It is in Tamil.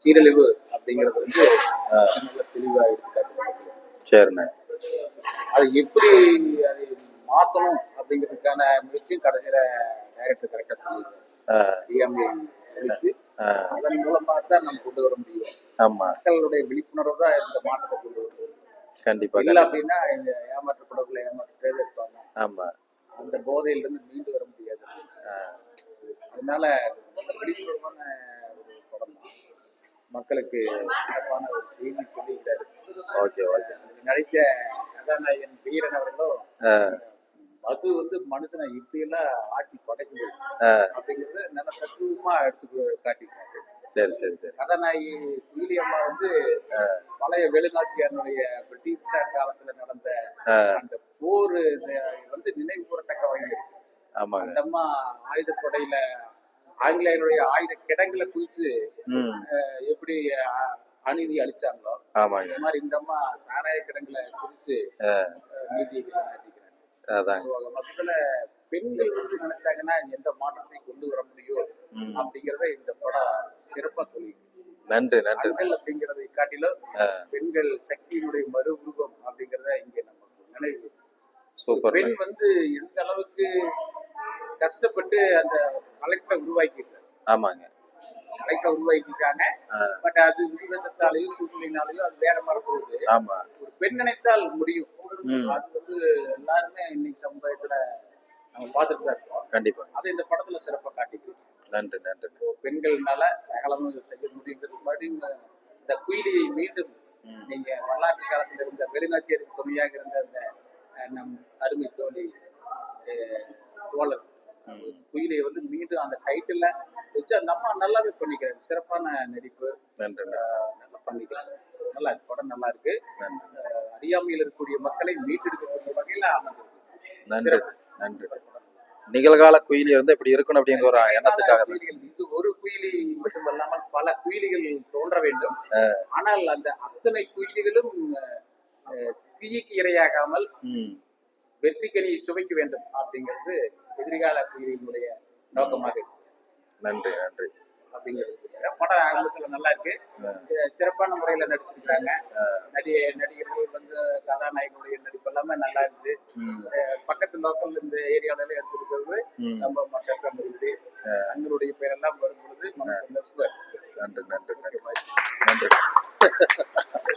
சீரழிவு அப்படிங்கிறது வந்து நல்ல தெளிவா எடுத்துக்காட்டு சரிண்ணே. அது எப்படி அதை மாத்தணும் அப்படிங்கிறதுக்கான முயற்சியும் கடைசியில டைரக்டர் கரெக்டா சொல்லியிருக்காரு. அதன் மூலமா தான் நம்ம கொண்டு வர முடியும். ஆமா. மக்களுடைய விழிப்புணர்வு தான் இந்த மாற்றத்தை கொண்டு வரும் கண்டிப்பா இல்லை அப்படின்னா இந்த ஏமாற்றப்படக்குள்ள ஏமாற்றே இருப்பாங்க. ஆமா. அந்த போதையில இருந்து மீண்டு வர முடியாது. அதனால விழிப்புணர்வான மக்களுக்கு சிறப்பான ஒரு செய்தி சொல்லியிருக்காரு. Okay okay. நடித்த கதாநாயகன் வீரன் அவர்களும் மது வந்து மனுஷனை இப்படியெல்லாம் ஆட்சி படைக்குது. அப்படிங்கறத நல்ல தத்துவமா எடுத்து காட்டியிருக்காரு. சரி சரி சரி. கதாநாயகி குயிலி அம்மா வந்து பழைய வெளிநாச்சியாருடைய பிரிட்டிஷார் காலத்துல நடந்த அந்த போர் வந்து நினைவு கூறத்தக்க வகையில் ஆமாங்க. அந்த அம்மா ஆயுதப்படையில ஆங்கிலேயருடைய ஆயுத கிடங்குல குதிச்சு எப்படி அநீதி அழிச்சாங்களோ ஆமாங்க. இந்த மாதிரி இந்த அம்மா சாராய கிடங்குல குதிச்சு அதாங்க. பொதுவாக மொத்தத்துல பெண்கள் வந்து நினைச்சாங்கன்னா எந்த மாற்றத்தையும் கொண்டு வர முடியும். அப்படிங்கறத இந்த படம் சிறப்பா சொல்லி நன்றி நன்றி. அப்படிங்கறதை காட்டிலும் பெண்கள் சக்தியினுடைய மறுரூபம் அப்படிங்கறத இங்க நமக்கு நினைவு. சூப்பர். பெண் வந்து எந்த அளவுக்கு கஷ்டப்பட்டு அந்த கலெக்டரை உருவாக்கியிருக்காரு. ஆமாங்க. கலெக்டரை உருவாக்கிட்டாங்க பட் அது விதிவசத்தாலேயும் சூழ்நிலையினாலேயும் அது வேற மாதிரி போகுது. ஆமா. ஒரு பெண் நினைத்தால் முடியும். அது வந்து எல்லாருமே இன்னைக்கு சமுதாயத்துல நம்ம பார்த்துட்டு தான் இருக்கோம். கண்டிப்பா. அதை இந்த படத்துல சிறப்பா காட்டிக்கு நன்றி நன்றி. பெண்கள்னால சகலமும் செய்ய முடியுங்கிறது மறுபடியும் இந்த குயிலியை மீண்டும். நீங்க வரலாற்று காலத்துல இருந்த வெளிநாச்சியருக்கு துணையாக இருந்த அந்த நம் அருமை தோழி தோழர் குயிலியை வந்து மீண்டும் அந்த டைட்டில்ல வச்சு அந்த அம்மா நல்லாவே பண்ணிக்கிறாங்க. சிறப்பான நடிப்பு. நல்லா பண்ணிக்கிறாங்க. நல்லா படம் நல்லா இருக்கு. அறியாமையில் இருக்கக்கூடிய மக்களை மீட்டெடுக்கக்கூடிய வகையில அமைஞ்சிருக்கு நன்றி. நன்றி. நிகழ்கால குயிலி வந்து இப்படி இருக்கணும் அப்படிங்கிற ஒரு எண்ணத்துக்காக இது ஒரு குயிலி மட்டுமல்லாமல் பல குயிலிகள் தோன்ற வேண்டும். ஆனால் அந்த அத்தனை குயிலிகளும் தீக்கு இரையாகாமல் வெற்றிக்கனியை சுவைக்க வேண்டும் அப்படிங்கிறது எதிர்கால குயிலினுடைய நோக்கமாக இருக்கு. நன்றி நன்றி. அப்படிங்கிறது படம் ஆரம்பத்துல நல்லா இருக்கு. சிறப்பான முறையில நடிச்சிருக்காங்க நடி நடிகர்கள் வந்து கதாநாயகனுடைய நடிப்பு எல்லாமே நல்லா இருந்துச்சு. பக்கத்து லோக்கல் இந்த ஏரியாவில எடுத்திருக்கிறது நம்ம மக்கள் இருந்துச்சு அண்ணனுடைய பேரெல்லாம் வரும் பொழுது மனசு நன்றி நன்றி நன்றி.